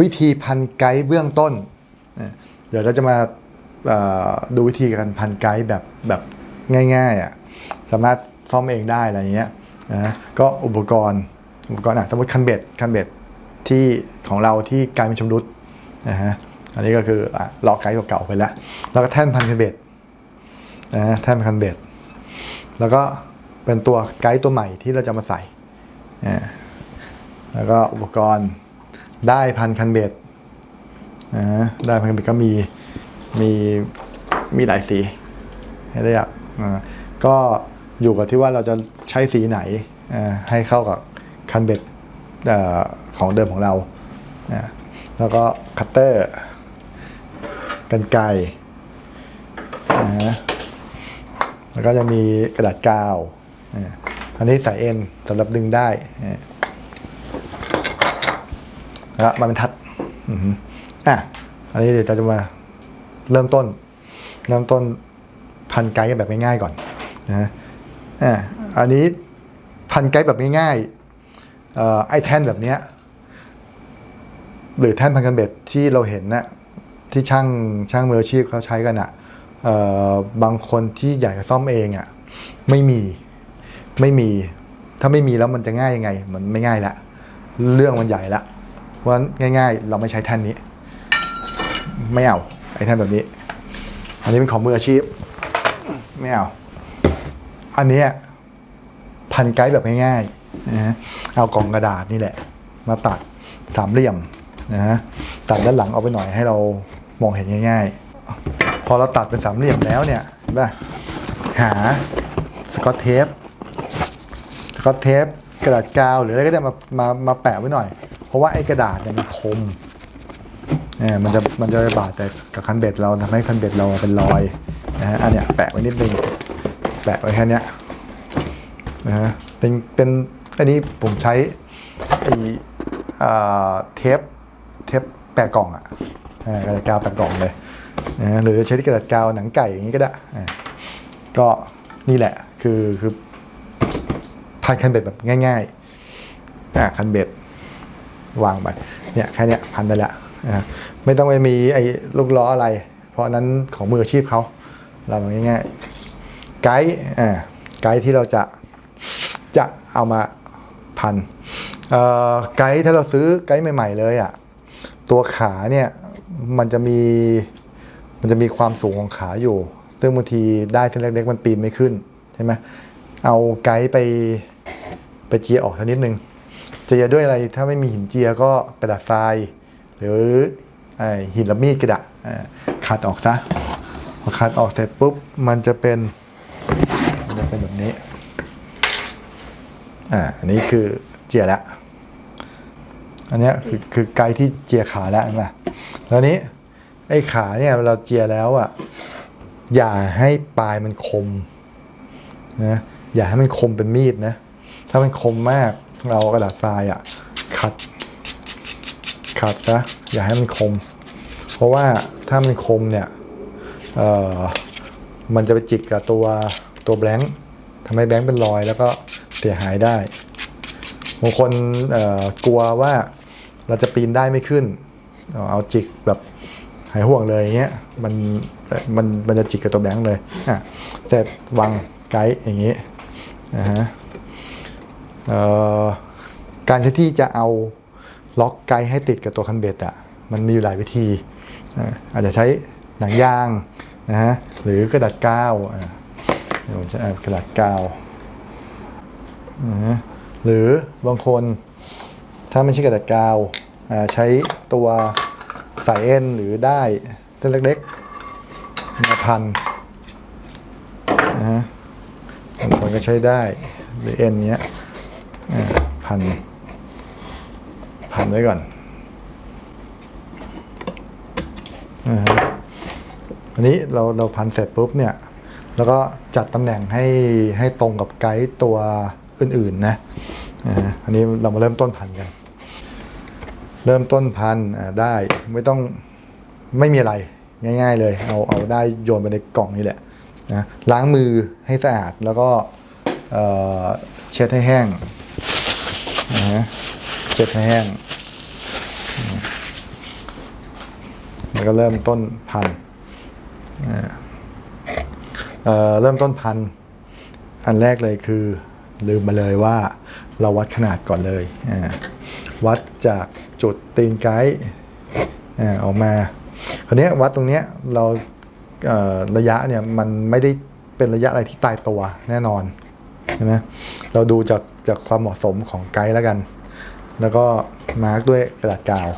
วิธีพันไกด์เบื้องต้น เดี๋ยวเราจะมาดูวิธีการพันไกด์แบบแบบง่ายๆอะสามารถซ่อมเองได้อะไรเงี้ยนะก็อุปกรณ์อุปกรณ์อะสมมติคันเบ็ดคันเบ็ดที่ของเราที่ไกด์มันชำรุดนะฮะอันนี้ก็คืออะลอกไกด์เก่าๆไปแล้ว แล้วก็แท่นพันคันเบ็ดนะแท่นพันคันเบ็ด แล้วก็เป็นตัวไกด์ตัวใหม่ที่เราจะมาใส่อ่าแล้วก็อุปกรณ์ ได้พันคันเบ็ดนะฮะได้พันคันเบ็ดก็มีมีมีหลายสีให้ได้อยากอ่าก็อยู่กับที่ว่าเราจะใช้สีไหนให้เข้ากับคันเบ็ดของเดิมของเรา แล้วก็คัตเตอร์กันไกรนะฮะแล้วก็จะมีกระดาษกาว อันนี้สายเอ็นสำหรับดึงได้ อ่าแล้วมาเป็นทัดอืมอะอันนี้เดี๋ยวเราจะมาเริ่มต้น เริ่มต้นพันไกด์แบบง่ายๆก่อนนะอะอันนี้พันไกด์แบบง่ายๆไอ้แท่นแบบเนี้ยหรือแท่นพันกันเบ็ดที่เราเห็นนะที่ช่างช่างมืออาชีพเขาใช้กันอะ่ะบางคนที่อยากจะซ่อมเองอะ่ะไม่มีไม่มี ถ้าไม่มีแล้วมันจะง่ายยังไง มันไม่ง่ายละ เรื่องมันใหญ่ละ เพราะงั้นง่าย ๆ เราไม่ใช้แท่นนี้ ไม่เอาไอ้แท่นแบบนี้ อันนี้เป็นของมืออาชีพ ไม่เอา อันนี้พันไกด์แบบง่ายๆนะฮะเอากล่องกระดาษนี่แหละ มาตัดสามเหลี่ยมนะฮะตัดด้านหลังเอาไปหน่อยให้เรามองเห็นง่าย ๆ พอเราตัดเป็นสามเหลี่ยมแล้วเนี่ยเห็นป่ะหาสกอตเทปสกอตเทปกระดาษกาวหรืออะไรก็ได้มามามาแปะไว้หน่อย ราะว่าไอ้กระดาษเนี่ยมันคมเนี่ยมันจะมันจะไปบาดแต่กับคันเบ็ดเราทำให้คันเบ็ดเราเป็นรอยนะฮะอันเนี้ยแปะไว้นิดนึงแปะไว้แค่เนี้ยนะฮะเป็นเป็นอันนี้ผมใช้ไอ้เทปเทปแปะกล่องอะอ่ากระดาษกาวแปะกล่องเลยนะหรือใช้กระดาษกาวหนังไก่อย่างนี้ก็ได้ก็นี่แหละคือคือพันคันเบ็ดแบบง่ายๆอ่าคันเบ็ด วางไปเนี่ยแค่นี้พันได้ละอ่าไม่ต้องไปมีไอ้ลูกล้ออะไร เพราะนั้นของมืออาชีพเขาเราทำง่ายๆไกด์ไกด์ที่เราจะจะเอามาพันไกด์ถ้าเราซื้อไกด์ใหม่ ๆ เลยอะ่ะตัวขาเนี่ยมันจะมีมันจะมีความสูงของขาอยู่ ซึ่งบางทีได้เส้นเล็กๆมันปีนไม่ขึ้นใช่ไหมเอาไกด์ไปไปเจียออกสักนิดนึง เจียด้วยอะไรถ้าไม่มีหินเจียก็กระดาษทราย หรือหินละมีดกระดาษขัดออกซะพอขัดออกเสร็จปุ๊บมันจะเป็นมันจะเป็นแบบนี้อ่าอันนี้คือเจียแล้วอันนี้คือคือไกด์ที่เจียขาแล้วนไหมแล้วนี้ไอ้ขาเนี่ยเราเจียแล้วอะอย่าให้ปลายมันคมนะอย่าให้มันคมเป็นมีดนะ ถ้ามันคมมาก เรากระดาษทรายอะขัด ขัดนะอย่าให้มันคม เพราะว่าถ้ามันคมเนี่ยเอ่อมันจะไปจิกกับตัวตัวแบงค์ทำให้แบงค์เป็นรอยแล้วก็เสียหายได้บางคนกลัวว่าเราจะปีนได้ไม่ขึ้น เอาจิกแบบหายห่วงเลยอย่างเงี้ยมันมันมันจะจิกกับตัวแบงค์เลยอะเสร็จวางไกด์อย่างงี้นะฮะ การที่จะเอาล็อกไกด์ให้ติดกับตัวคันเบ็ดอะมันมีอยู่หลายวิธีอาจจะใช้หนังยางนะฮะหรือกระดาษกาวผมจะกระดาษกาวนะฮะหรือบางคนถ้าไม่ใช่กระดาษกาวใช้ตัวสายเอ็นหรือได้เส้นเล็กๆมาพันนะฮะบางคนก็ใช้ได้หรือเอ็นเนี้ย พัน พันไว้ก่อนนะฮะอันนี้เราเราพันเสร็จปุ๊บเนี่ย แล้วก็จัดตำแหน่งให้ให้ตรงกับไกด์ตัวอื่นๆนะอันนี้เรามาเริ่มต้นพันกัน เริ่มต้นพันได้ไม่ต้องไม่มีอะไรง่าย ๆ เลย เอาเอาได้โยนไปในกล่องนี่แหละนะล้างมือให้สะอาดแล้วก็เช็ดให้แห้ง นะฮะเช็ดให้แห้ง แล้วก็เริ่มต้นพันเเริ่มต้นพัน อันแรกเลยคือ ลืมมาเลยว่าเราวัดขนาดก่อนเลย วัดจากจุดตีนไกด์อ่าอกมาคราวนี้วัดตรงเนี้ยเราเระยะเนี่ยมันไม่ได้เป็นระยะอะไรที่ตายตัวแน่นอน ใช่ไหมเราดูจากจากความเหมาะสมของไกด์แล้วกัน แล้วก็มาร์กด้วยกระดาษกาว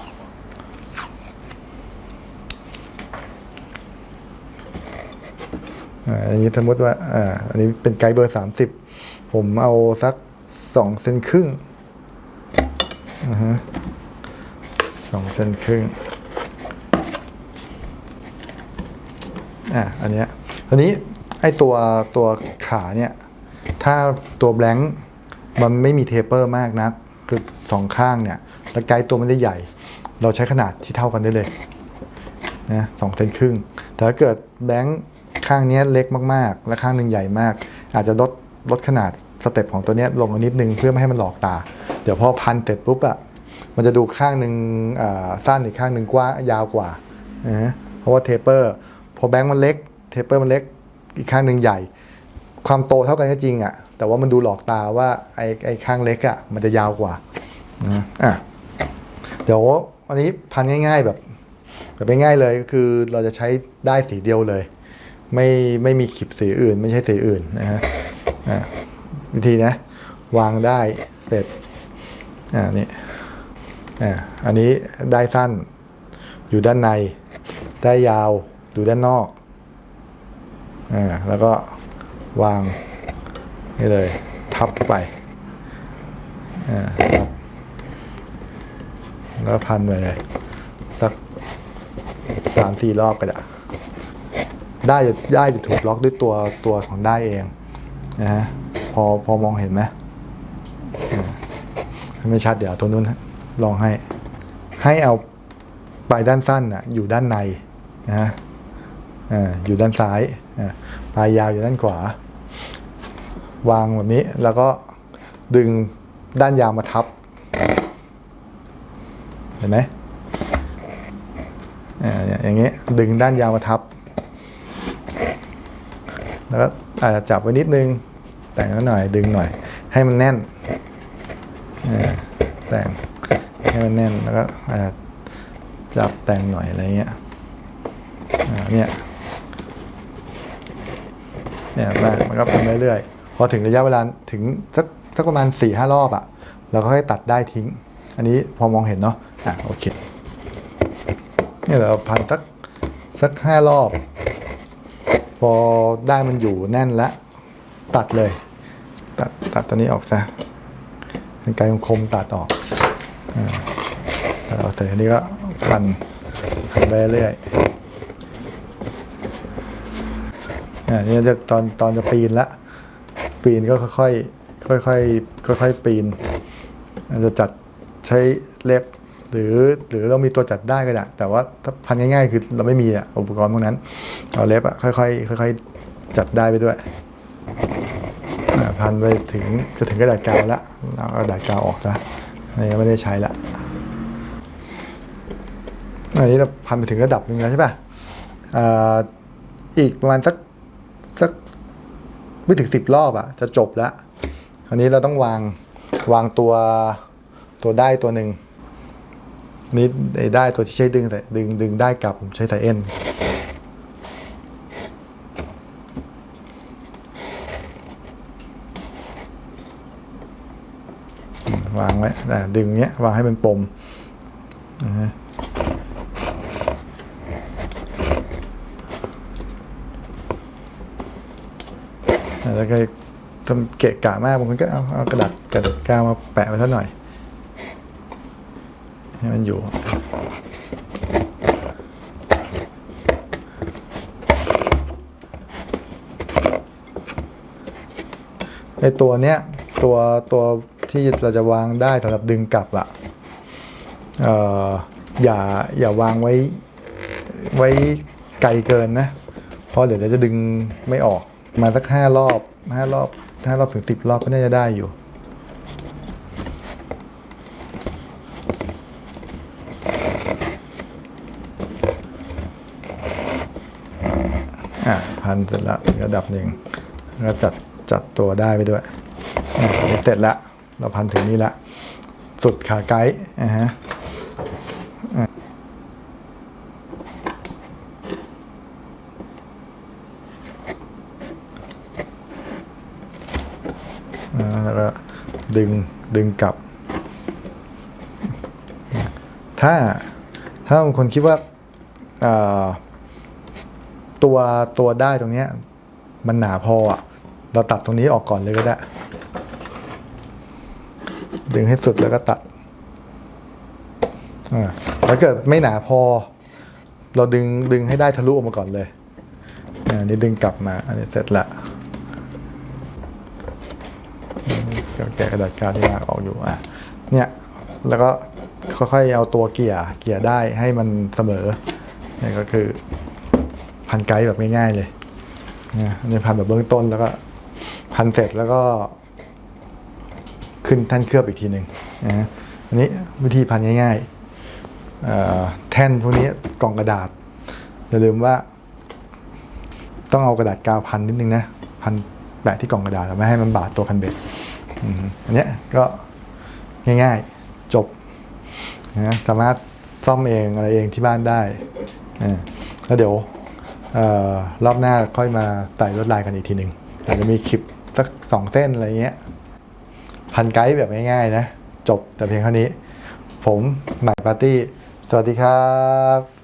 อ่าอย่างนี้สมมติว่าอ่าอันนี้เป็นไกด์เบอร์สามสิบผมเอาสักสองเซนครึ่งอ่าฮะสองเซนครึ่งอ่าอันเนี้ยอันนี้ไอตัวตัวขาเนี่ย ถ้าตัวแบงค์มันไม่มีเทเปอร์มากนัก คือสองข้างเนี่ยแล้วไกด์ตัวมันได้ใหญ่ เราใช้ขนาดที่เท่ากันได้เลยนะสองเซนครึ่ง แต่ถ้าเกิดแบงค์ข้างนี้เล็กมากๆ และข้างหนึ่งใหญ่มาก อาจจะลดลดขนาดสเต็ปของตัวนี้ลงนิดนึงเพื่อไม่ให้มันหลอกตา เดี๋ยวพอพันเสร็จปุ๊บอะมันจะดูข้างหนึ่งอ่าสั้นอีกข้างหนึ่งกว้างยาวกว่านะเพราะว่าเทเปอร์พอแบงค์มันเล็ก เทเปอร์มันเล็ก อีกข้างหนึ่งใหญ่ ความโตเท่ากันก็จริงอะแต่ว่ามันดูหลอกตาว่าไอ้ไอ้ข้างเล็กอะมันจะยาวกว่านะอะเดี๋ยวอันนี้พันง่ายๆแบบ แบบง่ายๆเลยก็คือเราจะใช้ได้สีเดียวเลย ไม่ไม่มีขีดสีอื่น ไม่ใช่สีอื่นนะฮะอ่าวิธีนะ วางได้เสร็จอ่านี่อ่าอันนี้ได้สั้น อยู่ด้านใน ได้ยาวอยู่ด้านนอกอ่าแล้วก็ วางนี่เลย ทับไปอ่าทับแล้วพันไปเลยสักสามสี่รอบก็ได้ได้จะได้จะถูกล็อกด้วยตัวตัวของได้เองนะฮะพอพอมองเห็นไหมอ่าไม่ชัดเดี๋ยวตัวนู้นลองให้ ให้เอาปลายด้านสั้นอะอยู่ด้านในนะฮะอ่าอยู่ด้านซ้ายอ่าปลายยาวอยู่ด้านขวา วางแบบนี้แล้วก็ดึงด้านยาวมาทับ เห็นไหมอย่างเงี้ยดึงด้านยาวมาทับ แล้วก็อาจจะจับไว้นิดนึง แต่งแล้วหน่อยดึงหน่อย ให้มันแน่นแต่งให้มันแน่นแล้วก็อาจจะจับแต่งหน่อยอะไรเงี้ยเนี่ยเนี่ยมามันก็ทำเรื่อยๆ พอถึงระยะเวลาถึงสักสักประมาณสี่ห้ารอบอะ่ะเราก็ให้ตัดได้ทิ้ง อันนี้พอมองเห็นเนาะอะโอเคเนี่ยเราพันสักสักห้ารอบ พอได้มันอยู่แน่นแล้วตัดเลย ตัดตัดตัวนี้ออกซะเป็นไกลคมตัดออกอ่าตัดออกเสร็จอันนี้ก็พันพันไปเรื่อยอ่านี่จะตอนตอนจะปีนละ ปีนก็ค่อยๆค่อยๆค่อยๆปีนอาจจะจัดใช้เล็บหรือหรือเรามีตัวจัดได้ก็ได้แต่ว่าถ้าพันง่ายๆ คือเราไม่มีอะอุปกรณ์พวกนั้นเอาเล็บอะค่อยๆค่อยๆจัดได้ไปด้วยพันไปถึงจะถึงกระดาษกาวแล้วเราเอากระดาษกาวออกซะนนี้ไม่ได้ใช้ละอันนี้เราพันไปถึงระดับหนึ่งแล้วใช่ป่ะอ่าอีกประมาณสักสัก ไม่ถึงสิบรอบอะจะจบแล้วคราวนี้เราต้องวางวางตัวตัวได้ตัวหนึ่งนี่ไอ้ได้ตัวที่ใช้ดึงแต่ดึงดึงได้กลับผมใช้สายเอ็นวางไว้ดึงเนี้ยวางให้เป็นปมนะฮะอ่า แล้วก็ทำเกะกะมากบางคนก็เอาเอากระดาษกระดาษกาวมาแปะไว้สักหน่อย ให้มันอยู่ ไอตัวเนี้ยตัวตัวที่เราจะวางได้สำหรับดึงกลับอะเอ่ออย่าอย่าวางไว้ไว้ไกลเกินนะ เพราะเดี๋ยวเราจะดึงไม่ออก มาสักห้ารอบห้ารอบห้ารอบถึงสิบรอบก็น่าจะได้อยู่ อะพันเสร็จละระดับหนึ่งก็จัดจัดตัวได้ไปด้วย เสร็จละ เราพันถึงนี่ละ สุดขาไกด์นะฮะ ดึงดึงกลับ ถ้าถ้าบางคนคิดว่าตัวตัวได้ตรงเนี้ยมันหนาพออะ เราตัดตรงนี้ออกก่อนเลยก็ได้ ดึงให้สุดแล้วก็ตัดถ้าเกิดไม่หนาพอ เราดึงดึงให้ได้ทะลุออกมาก่อนเลยอ่านี่ดึงกลับมา อันนี้เสร็จละอืมก็ แกะกระดาษกาวที่ลากออกอยู่อะเนี่ยแล้วก็ค่อยๆเอาตัวเกี่ยเกี่ยได้ให้มันเสมอนี่ก็คือพันไกด์แบบง่ายๆเลยนะอันนี้พันแบบเบื้องต้นแล้วก็พันเสร็จแล้วก็ ขึ้นแท่นเคลือบอีกทีหนึ่งนะอันนี้วิธีพันง่ายๆแท่นพวกนี้กล่องกระดาษอย่าลืมว่า ต้องเอากระดาษกาวพันนิดนึงนะพันแปะที่กล่องกระดาษไม่ให้มันบาดตัวคันเบ็ด อันเนี้ยก็ง่ายๆจบนะสามารถซ่อมเองอะไรเองที่บ้านได้แล้วเดี๋ยวออรอบหน้าค่อยมาใส่ลวดลายกันอีกทีหนึ่งอาจจะมีคลิปสักสองเส้นอะไรเงี้ย พันไกด์แบบง่ายๆนะ จบแต่เพียงเท่านี้ ผมหมายปาร์ตี้ สวัสดีครับ